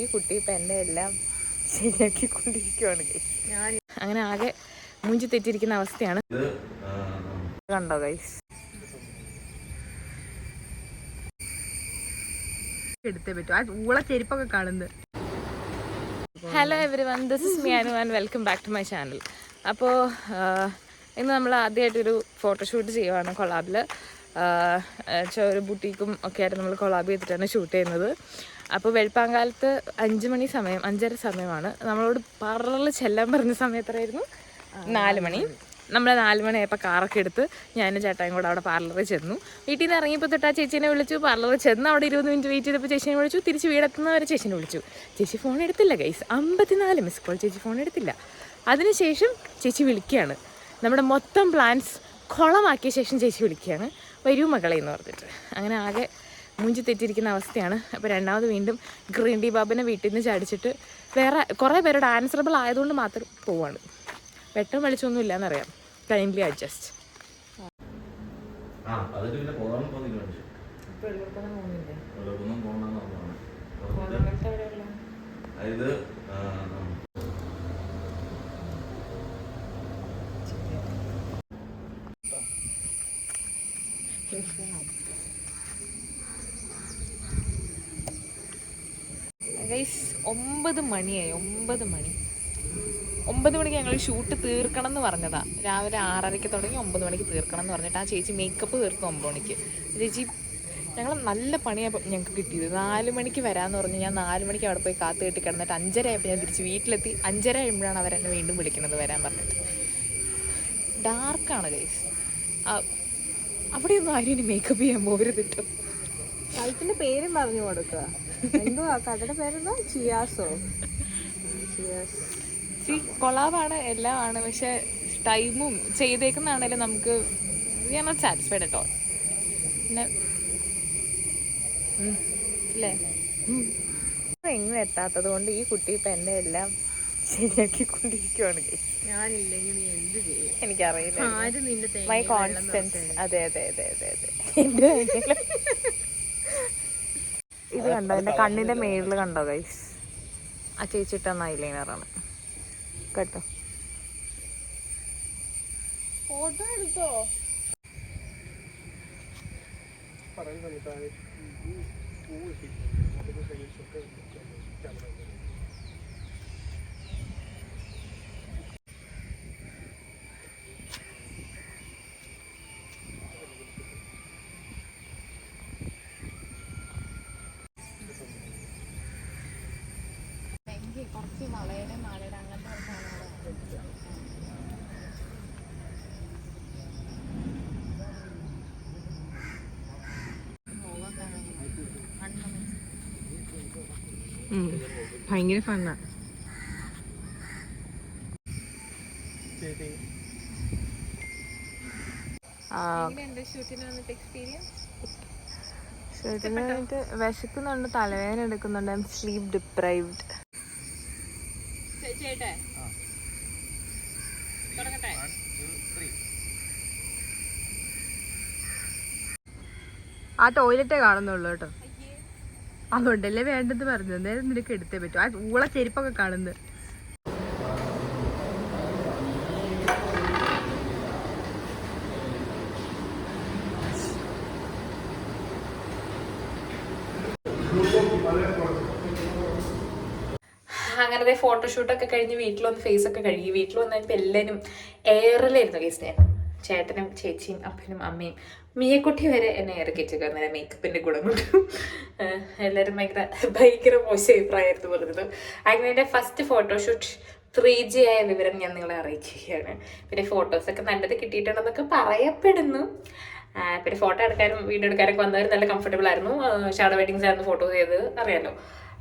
ഈ കുട്ടി ഇപ്പം എന്നെ എല്ലാം ശരിയാക്കിക്കൊണ്ടിരിക്കുകയാണ് ഞാൻ അങ്ങനെ ആകെ മൂഞ്ചി തെറ്റിരിക്കുന്ന അവസ്ഥയാണ്. കണ്ടോ ഗൈസ് എടുത്തേ പറ്റൂ. ആ ഊള ചെരുപ്പൊക്കെ കാണുന്നത്. Hello everyone this is me Anu and welcome back to my channel അപ്പോൾ ഇന്ന് നമ്മൾ ആദ്യമായിട്ടൊരു ഫോട്ടോഷൂട്ട് ചെയ്യുവാണ് കൊളാബിൽ ഒരു ബുട്ടീക്കും ഒക്കെ ആയിട്ട് നമ്മൾ കൊളാബ് ചെയ്തിട്ടാണ് ഷൂട്ട് ചെയ്യുന്നത്. അപ്പോൾ വെളുപ്പാങ്കാലത്ത് അഞ്ച് മണി സമയം അഞ്ചര സമയമാണ്. നമ്മളോട് പാർലറിൽ ചെല്ലാൻ പറഞ്ഞ സമയത്തായിരുന്നു നാല് മണി. നമ്മൾ നാല് മണിയായപ്പോൾ കാറൊക്കെ എടുത്ത് ഞാനും ചേട്ടായും കൂടെ അവിടെ പാർലറിൽ ചെന്നു. വീട്ടിൽ നിന്ന് ഇറങ്ങിയപ്പോൾ തൊട്ട് ആ ചേച്ചീനെ വിളിച്ചു പാർലറിൽ ചെന്ന് അവിടെ ഇരുപത് മിനിറ്റ് വെയിറ്റ് ചെയ്തപ്പോൾ ചേച്ചിനെ വിളിച്ചു. തിരിച്ച് വീടെത്തുന്നവരെ ചേച്ചിനെ വിളിച്ചു. ചേച്ചി ഫോൺ എടുത്തില്ല ഗൈസ് അമ്പത്തിനാല് മിസ് കോൾ ചേച്ചി ഫോൺ എടുത്തില്ല. അതിനുശേഷം ചേച്ചി വിളിക്കുകയാണ്. നമ്മുടെ മൊത്തം പ്ലാൻസ് കുളമാക്കിയ ശേഷം ചേച്ചി വിളിക്കുകയാണ്. വരൂ മകളെ എന്ന് പറഞ്ഞിട്ട്. അങ്ങനെ ആകെ മൂഞ്ചി തെറ്റിയിരിക്കുന്ന അവസ്ഥയാണ്. അപ്പോൾ രണ്ടാമത് വീണ്ടും ഗ്രീൻ ടീ ബാബിനെ വീട്ടിൽ നിന്ന് ചാടിച്ചിട്ട് വേറെ കുറേ പേരോട് ആൻസറബിൾ ആയതുകൊണ്ട് മാത്രം പോവാണ്. വെട്ടം വെളിച്ചൊന്നും ഇല്ലയെന്നറിയാം കൈൻഡ്ലി അഡ്ജസ്റ്റ് ആ അതൊക്കെ പിന്നെ പോകാൻ അതായത് ആ, ഗൈസ് ഒമ്പത് മണിയായി ഒമ്പത് മണി. ഒമ്പത് മണിക്ക് ഞങ്ങൾ ഷൂട്ട് തീർക്കണം എന്ന് പറഞ്ഞതാ. രാവിലെ ആറരയ്ക്ക് തുടങ്ങി ഒമ്പത് മണിക്ക് തീർക്കണം എന്ന് പറഞ്ഞിട്ട് ആ ചേച്ചി മേക്കപ്പ് തീർക്കും ഒമ്പത് മണിക്ക്. ചേച്ചി ഞങ്ങൾ നല്ല പണിയാണ് ഞങ്ങൾക്ക് കിട്ടിയത്. നാല് മണിക്ക് വരാമെന്ന് പറഞ്ഞ് ഞാൻ നാല് മണിക്ക് അവിടെ പോയി കാത്തു കെട്ടി കിടന്നിട്ട് അഞ്ചര ആയപ്പോൾ ഞാൻ തിരിച്ച് വീട്ടിലെത്തി. അഞ്ചര ആയപ്പോഴാണ് അവരെന്നെ വീണ്ടും വിളിക്കുന്നത് വരാൻ പറഞ്ഞിട്ട്. ഡാർക്കാണ് ഗൈസ് അവിടെയൊന്നും ആരും ഇനി മേക്കപ്പ് ചെയ്യാൻ പോകരുതിട്ടോ സ്ഥലത്തിന്റെ പേരും പറഞ്ഞു കൊടുക്കുക. എന്തുവാ കടയുടെ പേരെന്താ? ചിയാസോ. ചിയാസ്. സി കൊളാബാണ് എല്ലാം ആണ് പക്ഷെ ടൈമും ചെയ്തേക്കുന്നതാണേലും നമുക്ക് വി ആർ നോട്ട് സാറ്റിസ്ഫൈഡ് കേട്ടോ പിന്നെ അല്ലേ എങ്ങും എത്താത്തത് കൊണ്ട് ഈ കുട്ടി ഇപ്പം എന്റെ എല്ലാം ശരിയാക്കിക്കൊണ്ടിരിക്കുവാണ്. ഞാനില്ലെങ്കിൽ നീ എന്ത് ചെയ്യും? എനിക്കറിയില്ല. ആര് നിന്റെ തേങ്ങ മൈ കോൺസ്റ്റൻസ് അതെ അതെ അതെ അതെ അതെ. എന്റെ. ഇത് കണ്ടോ എന്റെ കണ്ണിന്റെ മേളിൽ കണ്ടോ ഗൈസ് ആ ചേച്ചിട്ട ഐലൈനറാണ് കേട്ടോ ഫോട്ടോ എടുത്തോ കുറച്ച് വളയുടെ മാലയുടെ അങ്ങനത്തെ സാധനങ്ങളാണ് ഭയങ്കര ഫണ്ണാ ഷൂട്ടിന് വന്നിട്ട് എക്സ്പീരിയൻസ് ഷൂട്ടിന് വേണ്ടിയിട്ട് വിശക്കുന്നുണ്ട് തലവേദന എടുക്കുന്നുണ്ട്. ഐ എം സ്ലീപ്പ് ഡിപ്രൈവ്ഡ് ആ. ടോയ്ലറ്റേ കാണുന്നുള്ളൂ കേട്ടോ. അതുകൊണ്ടല്ലേ വേണ്ടെന്ന് പറഞ്ഞു നേരം നിനക്ക് എടുത്തേ പറ്റും. ആ ഊള ചെരുപ്പൊക്കെ കാണുന്നത്. അങ്ങനത്തെ ഫോട്ടോഷൂട്ടൊക്കെ കഴിഞ്ഞ് വീട്ടിൽ വന്ന് ഫേസ് ഒക്കെ കഴുകി. വീട്ടിൽ വന്ന് കഴിഞ്ഞപ്പോൾ എല്ലാവരും എയറിലായിരുന്നു കേസ് ഞാൻ. ചേട്ടനും ചേച്ചിയും അപ്പനും അമ്മയും. മീയക്കുട്ടി വരെ എന്നെ ഏറെ കയറ്റിക്കായിരുന്നു മേക്കപ്പിന്റെ ഗുണം കൊണ്ട് എല്ലാവരും ഭയങ്കര ഭയങ്കര മോശം അഭിപ്രായമായിരുന്നു പറഞ്ഞത്. അങ്ങനെ എന്റെ ഫസ്റ്റ് ഫോട്ടോഷൂട്ട് ത്രീ ജി ആയ വിവരം ഞാൻ നിങ്ങളെ അറിയിക്കുകയാണ്. പിന്നെ ഫോട്ടോസൊക്കെ നല്ലത് കിട്ടിയിട്ടുണ്ടെന്നൊക്കെ പറയപ്പെടുന്നു. പിന്നെ ഫോട്ടോ എടുക്കാനും വീഡിയോ എടുക്കാനൊക്കെ വന്നവർ നല്ല കംഫർട്ടബിൾ ആയിരുന്നു. ഷാഡോ വെഡിങ്സ് ആയിരുന്നു ഫോട്ടോ ചെയ്തത്. അറിയാലോ.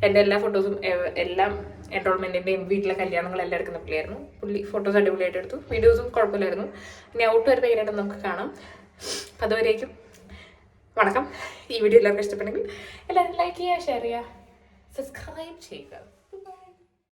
എന്റെ എല്ലാ ഫോട്ടോസും എല്ലാം എൻറോൾമെന്റിന്റെയും വീട്ടിലെ കല്യാണങ്ങളെല്ലാം എടുക്കുന്ന പുള്ളിയായിരുന്നു പുള്ളി ഫോട്ടോസ് അടിപൊളിയായിട്ട് എടുത്തു. വീഡിയോസും കുഴപ്പമില്ലായിരുന്നു. ഇനി ഔട്ട് വരുന്ന കഴിഞ്ഞിട്ട് നമുക്ക് കാണാം. അപ്പം അതുവരേക്കും. വണക്കം. ഈ വീഡിയോ എല്ലാവർക്കും ഇഷ്ടപ്പെട്ടെങ്കിൽ എല്ലാവരും ലൈക്ക് ചെയ്യുക ഷെയർ ചെയ്യുക സബ്സ്ക്രൈബ് ചെയ്യുക.